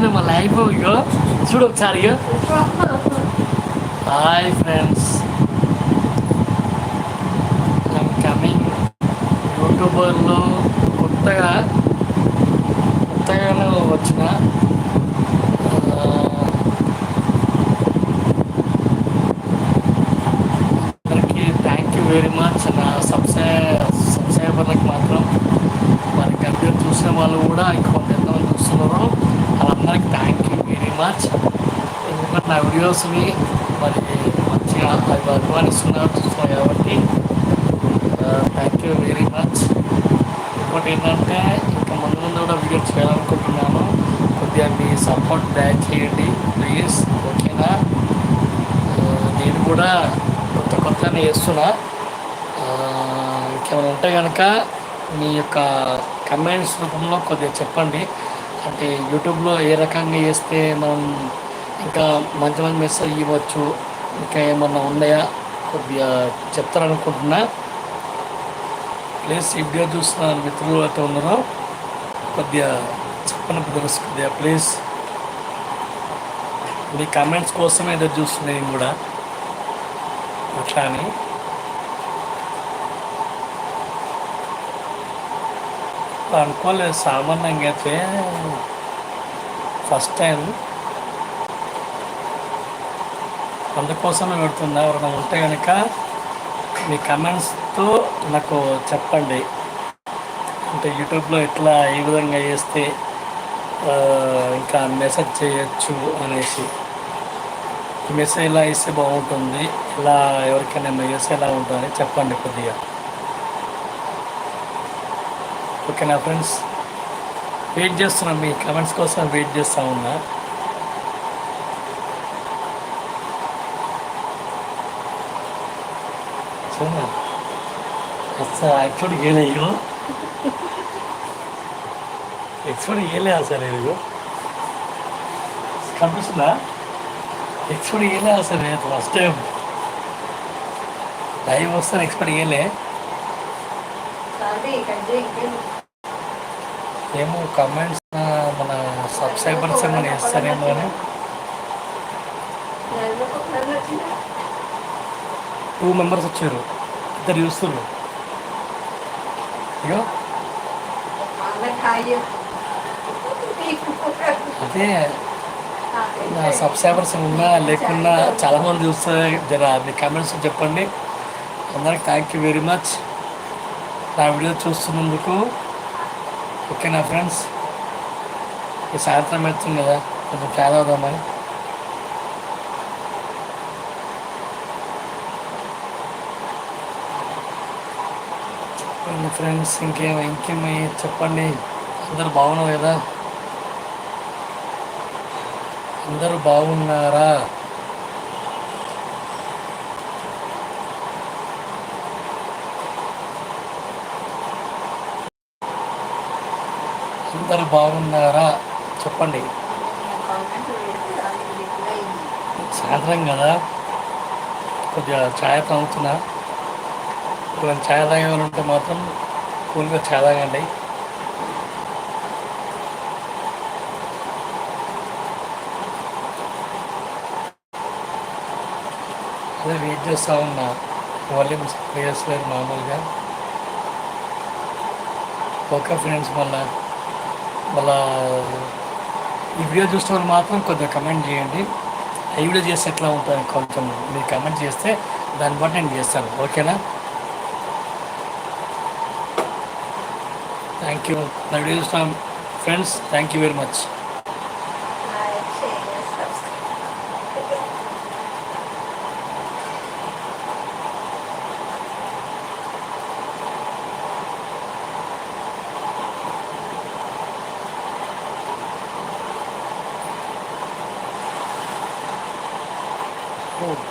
వచ్చింది మా లైఫ్ ఇగో. చూడు ఒకసారి ఇగో. హాయ్ ఫ్రెండ్స్ ఐమ్ కమింగ్ యూట్యూబర్లో కొత్తగా కొత్తగానే వచ్చిన ఆ, అందరికీ థ్యాంక్ యూ వెరీ మచ్ నా సబ్స్క్రై సబ్స్క్రైబర్లకు మాత్రం మరి గంట చూసిన వాళ్ళు కూడా ఇంకొంత ఎంతమంది చూస్తున్నారు వాళ్ళందరికీ థ్యాంక్ యూ వెరీ మచ్ ఎందుకంటే నా వీడియోస్ని మరి మంచిగా అవి అభిమానిస్తున్నారు చూస్తున్నారు కాబట్టి థ్యాంక్ యూ వెరీ మచ్ ఇంకోటి ఏంటంటే ఇంకా ముందు ముందు కూడా వీడియో చేయాలనుకుంటున్నాను కొద్దిగా మీ సపోర్ట్ బ్యాక్ చేయండి ప్లీజ్ ఓకేనా నేను కూడా కొత్త కొత్తనే చేస్తున్నా ఇంకేమైనా ఉంటే కనుక మీ యొక్క కమెంట్స్ రూపంలో కొద్దిగా చెప్పండి అంటే యూట్యూబ్లో ఏ రకంగా చేస్తే మనం ఇంకా మంచి మంచి మెసేజ్ ఇవ్వచ్చు? ఇంకా ఏమన్నా ఉన్నాయా? కొద్దిగా చెప్తారనుకుంటున్నా. ప్లీజ్ ఈ వీడియో చూస్తున్న మిత్రులు అయితే ఉన్నారో కొద్దిగా చెప్పని తెలుసు కొద్దిగా ప్లీజ్. మీ కమెంట్స్ కోసమే ఏదో చూస్తున్నాను నేను కూడా. అట్లా అని అనుకోలేదు సామాన్యంగా అయితే ఫస్ట్ టైం అందుకోసమే పెడుతుంది ఎవరైనా ఉంటే కనుక మీ కమెంట్స్తో నాకు చెప్పండి. అంటే యూట్యూబ్లో ఎట్లా ఏ విధంగా చేస్తే ఇంకా మెసేజ్ చేయొచ్చు అనేసి. మెసేజ్ ఎలా ఇస్తే బాగుంటుంది ఇలా ఎవరికైనా మెసేజ్ ఎలా ఉంటుందని చెప్పండి కొద్దిగా. ఓకేనా ఫ్రెండ్స్ వెయిట్ చేస్తున్నాను మీ కమెంట్స్ కోసం వెయిట్ చేస్తూ ఉన్నా. చూడండి. అసలు యాక్చువల్ ఏలే ఇగో? ఎక్స్పర్ట్ ఏలే అసలు ఇదిగో కనిపిస్తుందా? ఎక్స్పర్ట్ ఏలే అసలు ఫస్ట్ టైం లైవ్ వస్తాను ఎక్స్పర్ట్ ఏలే? ఏమో కమెంట్స్ మన సబ్స్క్రైబర్స్ ఏమైనా ఇస్తారేమో అని. టూ మెంబర్స్ వచ్చారు. ఇద్దరు చూస్తున్నారు అయ్యో. అదే నా సబ్స్క్రైబర్స్ ఉన్నా లేకున్నా చాలామంది చూస్తారు జర మీ కామెంట్స్ చెప్పండి. అందరికి థ్యాంక్ యూ వెరీ మచ్ నా వీడియో చూస్తున్నందుకు ఓకేనా ఫ్రెండ్స్ ఈ సాయంత్రం అవుతుంది కదా కొంచెం చాలా అవుదామని చెప్పండి ఫ్రెండ్స్ ఇంకేం ఇంకేమీ చెప్పండి. అందరు బాగున్నారు? కదా అందరూ బాగున్నారా? అందరు బాగున్నారా? చెప్పండి. సాయంత్రం కదా? కొద్దిగా ఛాయ్ తాగుతున్నా. కొంచెం ఛాయ్ తాగేవాలంటే మాత్రం కూల్గా ఛాయ్ తాగండి. అదే వెయిట్ చేస్తూ ఉన్నా. వాల్యూమ్ ప్లేయర్స్ లేదు మామూలుగా. ఓకే ఫ్రెండ్స్ మళ్ళా మళ్ళా ఈ వీడియో చూసిన వాళ్ళు మాత్రం కొద్దిగా కమెంట్ చేయండి. ఈ వీడియో చేస్తే ఎట్లా ఉంటుంది కొంచెం మీరు కమెంట్ చేస్తే దాన్ని బట్టి నేను చేస్తాను. ఓకేనా? థ్యాంక్ యూ నా వీడియో చూసిన friends thank you very much home.